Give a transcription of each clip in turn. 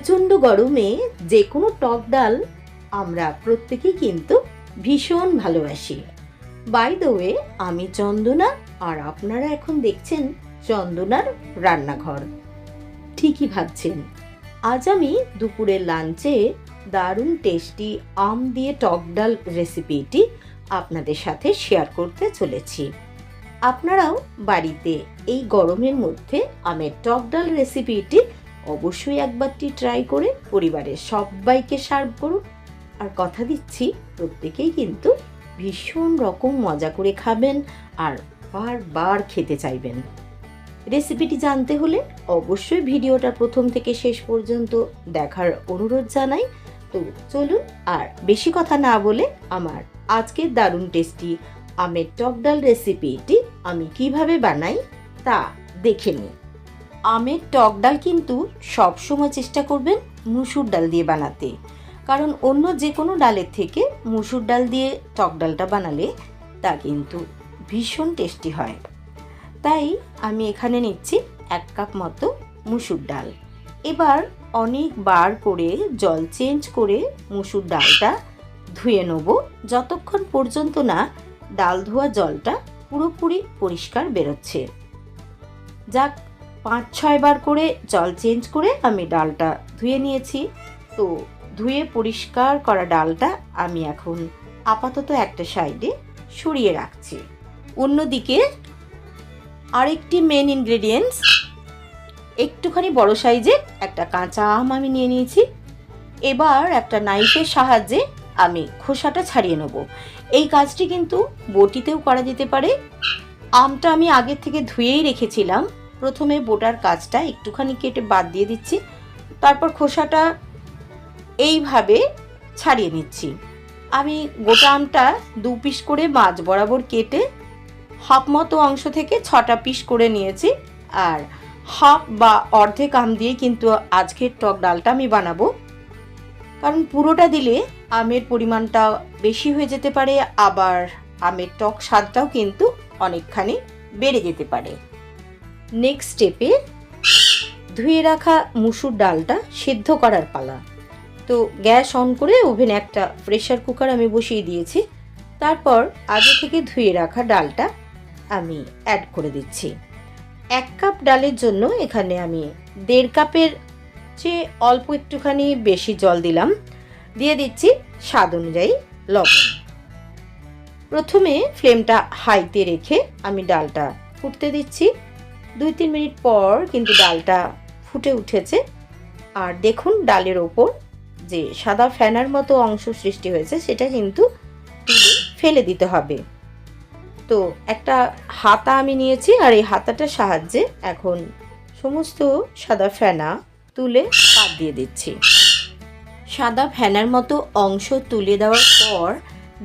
প্রচণ্ড গরমে যে কোনো টক ডাল আমরা প্রত্যেকেই কিন্তু ভীষণ ভালোবাসি। বাই দ্য ওয়ে আমি চন্দনা আর আপনারা এখন দেখছেন চন্দনার রান্নাঘর। ঠিকই ভাবছেন। আজ আমি দুপুরের লাঞ্চে দারুণ টেস্টি আম দিয়ে টক ডাল রেসিপিটি আপনাদের সাথে শেয়ার করতে চলেছি। আপনারাও বাড়িতে এই গরমের মধ্যে আমের টক ডাল রেসিপিটি অবশ্যই একবারটি ট্রাই করে পরিবারের সবাইকে সার্ভ করুন। আর কথা দিচ্ছি, প্রত্যেকেই কিন্তু ভীষণ রকম মজা করে খাবেন আর বারবার খেতে চাইবেন। রেসিপিটি জানতে হলে অবশ্যই ভিডিওটা প্রথম থেকে শেষ পর্যন্ত দেখার অনুরোধ জানাই। তো চলুন, আর বেশি কথা না বলে আমার আজকের দারুণ টেস্টি আমের টক ডাল রেসিপিটি আমি কীভাবে বানাই তা দেখে নিই। আমের টক ডাল কিন্তু সবসময় চেষ্টা করবেন মুসুর ডাল দিয়ে বানাতে। কারণ অন্য যে কোনো ডালের থেকে মুসুর ডাল দিয়ে টক ডালটা বানালে তা কিন্তু ভীষণ টেস্টি হয়। তাই আমি এখানে নিচ্ছি এক কাপ মতো মুসুর ডাল। এবার অনেকবার করে জল চেঞ্জ করে মুসুর ডালটা ধুয়ে নেব। যতক্ষণ পর্যন্ত না ডাল ধোয়া জলটা পুরোপুরি পরিষ্কার বেরোচ্ছে। যাক পাঁচ ছয়বার করে জল চেঞ্জ করে আমি ডালটা ধুয়ে নিয়েছি। তো ধুয়ে পরিষ্কার করা ডালটা আমি এখন আপাতত একটা সাইডে সরিয়ে রাখছি। অন্যদিকে আরেকটি মেন ইনগ্রেডিয়েন্টস একটুখানি বড় সাইজে একটা কাঁচা আম আমি নিয়ে নিয়েছি। এবার একটা নাইফের সাহায্যে আমি খোসাটা ছাড়িয়ে নেব। এই কাজটি কিন্তু বটিতেও করা যেতে পারে। আমটা আমি আগের থেকে ধুয়েই রেখেছিলাম। প্রথমে বোটার কাজটা একটুখানি কেটে বাদ দিয়ে দিচ্ছি। তারপর খোসাটা এইভাবে ছাড়িয়ে নিচ্ছি। আমি গোটা আমটা দু পিস করে মাছ বরাবর কেটে হাফ মতো অংশ থেকে ছটা পিস করে নিয়েছি। আর হাফ বা অর্ধেক আম দিয়ে কিন্তু আজকের টক ডালটা আমি বানাবো। কারণ পুরোটা দিলে আমের পরিমাণটা বেশি হয়ে যেতে পারে, আবার আমের টক স্বাদটাও কিন্তু অনেকখানি বেড়ে যেতে পারে। নেক্সট স্টেপে ধুয়ে রাখা মুসুর ডালটা সিদ্ধ করার পালা। তো গ্যাস অন করে ওভেনে একটা প্রেশার কুকার আমি বসিয়ে দিয়েছি। তারপর আগে থেকে ধুয়ে রাখা ডালটা আমি অ্যাড করে দিচ্ছি। এক কাপ ডালের জন্য এখানে আমি দেড় কাপের চেয়ে অল্প একটুখানি বেশি জল দিলাম। দিয়ে দিচ্ছি স্বাদ অনুযায়ী লবণ। প্রথমে ফ্লেমটা হাইতে রেখে আমি ডালটা ফুটতে দিচ্ছি। দুই তিন মিনিট পর কিন্তু ডালটা ফুটে উঠেছে। আর দেখুন ডালের ওপর যে সাদা ফ্যানার মতো অংশ সৃষ্টি হয়েছে, সেটা কিন্তু তুলে ফেলে দিতে হবে। তো একটা হাতা আমি নিয়েছি, আর এই হাতাটার সাহায্যে এখন সমস্ত সাদা ফেনা তুলে বাদ দিয়ে দিচ্ছি। সাদা ফেনার মতো অংশ তুলে দেওয়ার পর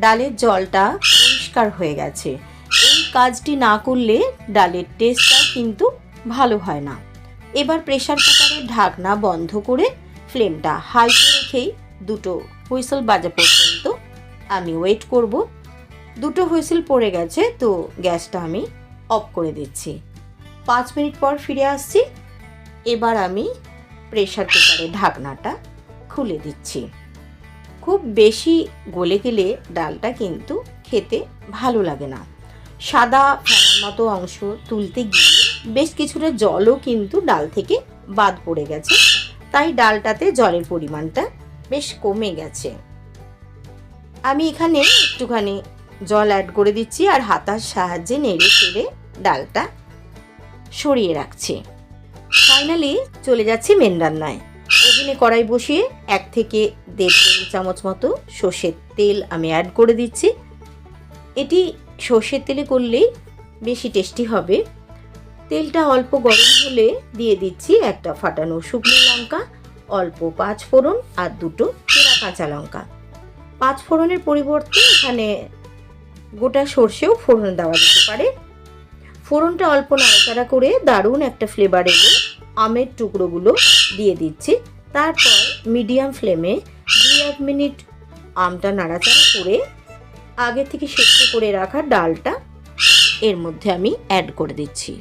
ডালের জলটা পরিষ্কার হয়ে গেছে। এই কাজটি না করলে ডালের টেস্টটা কিন্তু ভালো হয় না। এবার প্রেশার কুকারের ঢাকনা বন্ধ করে ফ্লেমটা হাইতে রেখেই দুটো হুইসেল বাজা পর্যন্ত আমি ওয়েট করব। দুটো হুইসেল পড়ে গেছে, তো গ্যাসটা আমি অফ করে দিচ্ছি। পাঁচ মিনিট পর ফিরে আসছি। এবার আমি প্রেশার কুকারের ঢাকনাটা খুলে দিচ্ছি। খুব বেশি গলে গেলে ডালটা কিন্তু খেতে ভালো লাগে না। সাদা ফেনার মতো অংশ তুলতে গিয়ে বেশ কিছুটা জলও কিন্তু ডাল থেকে বাদ পড়ে গেছে। তাই ডালটাতে জলের পরিমাণটা বেশ কমে গেছে। আমি এখানে একটুখানি জল অ্যাড করে দিচ্ছি আর হাতার সাহায্যে নেড়ে চেড়ে ডালটা সরিয়ে রাখছি। ফাইনালি চলে যাচ্ছি মেন রান্নায়। ওভেনে কড়াই বসিয়ে এক থেকে দেড় টেবিল চামচ মতো সর্ষের তেল আমি অ্যাড করে দিচ্ছি। এটি সর্ষের তেলে করলেই বেশি টেস্টি হবে। তেলটা অল্প গরম হলে দিয়ে দিচ্ছি একটা ফাটানো শুকনো লঙ্কা, অল্প পাঁচ ফোড়ন আর দুটো চেরা কাঁচা লঙ্কা। পাঁচ ফোড়নের পরিবর্তে এখানে গোটা সর্ষেও ফোড়ন দেওয়া যেতে পারে। ফোড়নটা অল্প নাড়াচাড়া করে দারুণ একটা ফ্লেভার এলে আমের টুকরোগুলো দিয়ে দিচ্ছি। তারপর মিডিয়াম ফ্লেমে দুই এক মিনিট আমটা নাড়াচাড়া করে আগে থেকে সেদ্ধ করে রাখা ডালটা এর মধ্যে আমি অ্যাড করে দিচ্ছি।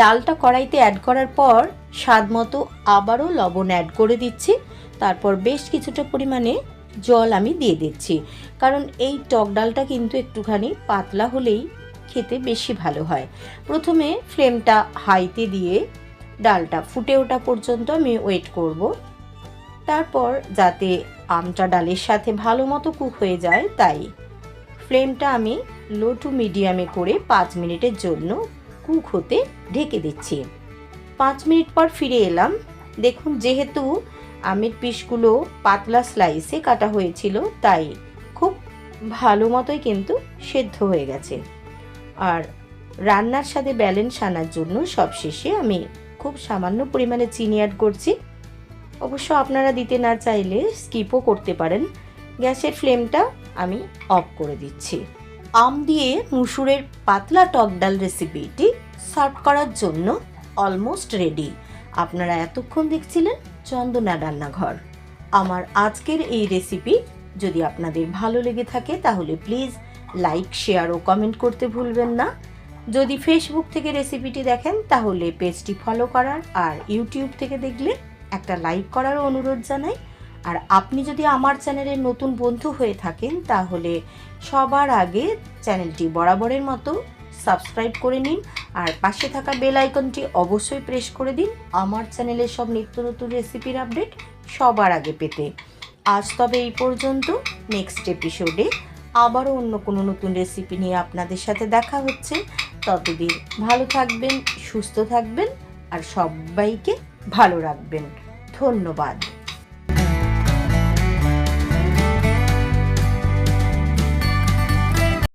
ডালটা কড়াইতে অ্যাড করার পর স্বাদ মতো আবারও লবণ অ্যাড করে দিচ্ছি। তারপর বেশ কিছুটা পরিমাণে জল আমি দিয়ে দিচ্ছি। কারণ এই টক ডালটা কিন্তু একটুখানি পাতলা হলেই খেতে বেশি ভালো হয়। প্রথমে ফ্লেমটা হাইতে দিয়ে ডালটা ফুটে ওঠা পর্যন্ত আমি ওয়েট করব। তারপর যাতে আমটা ডালের সাথে ভালো মতো কুক হয়ে যায়, তাই ফ্লেমটা আমি লো টু মিডিয়ামে করে পাঁচ মিনিটের জন্য কুক হতে ঢেকে দিচ্ছি। পাঁচ মিনিট পর ফিরে এলাম। দেখুন, যেহেতু আমের পিসগুলো পাতলা স্লাইসে কাটা হয়েছিল, তাই খুব ভালো মতোই কিন্তু সেদ্ধ হয়ে গেছে। আর রান্নার সাথে ব্যালেন্স আনার জন্য সবশেষে আমি খুব সামান্য পরিমাণে চিনি অ্যাড করছি। অবশ্য আপনারা দিতে না চাইলে স্কিপও করতে পারেন। গ্যাসের ফ্লেমটা আমি অফ করে দিচ্ছি। আম দিয়ে মুসুরের পাতলা টক ডাল রেসিপিটি সার্ভ করার জন্য অলমোস্ট রেডি আপনারা এতক্ষণ দেখছিলেন চন্দনা রান্নাঘর। আমার আজকের এই রেসিপি যদি আপনাদের ভালো লেগে থাকে তাহলে প্লিজ লাইক শেয়ার ও কমেন্ট করতে ভুলবেন না। যদি ফেসবুক থেকে রেসিপিটি দেখেন তাহলে পেজটি ফলো করার আর ইউটিউব থেকে দেখলে একটা লাইক করারও অনুরোধ জানাই। আর আপনি যদি আমার চ্যানেলের নতুন বন্ধু হয়ে থাকেন, তাহলে সবার আগে চ্যানেলটি বরাবরের মতো সাবস্ক্রাইব করে নিন আর পাশে থাকা বেল আইকনটি অবশ্যই প্রেস করে দিন। আমার চ্যানেলের সব নিত্য নতুন রেসিপির আপডেট সবার আগে পেতে। আজ তবে এই পর্যন্ত। নেক্সট এপিসোডে আবারও অন্য কোনো নতুন রেসিপি নিয়ে আপনাদের সাথে দেখা হচ্ছে। ততদিন ভালো থাকবেন, সুস্থ থাকবেন আর সবাইকে ভালো রাখবেন। ধন্যবাদ।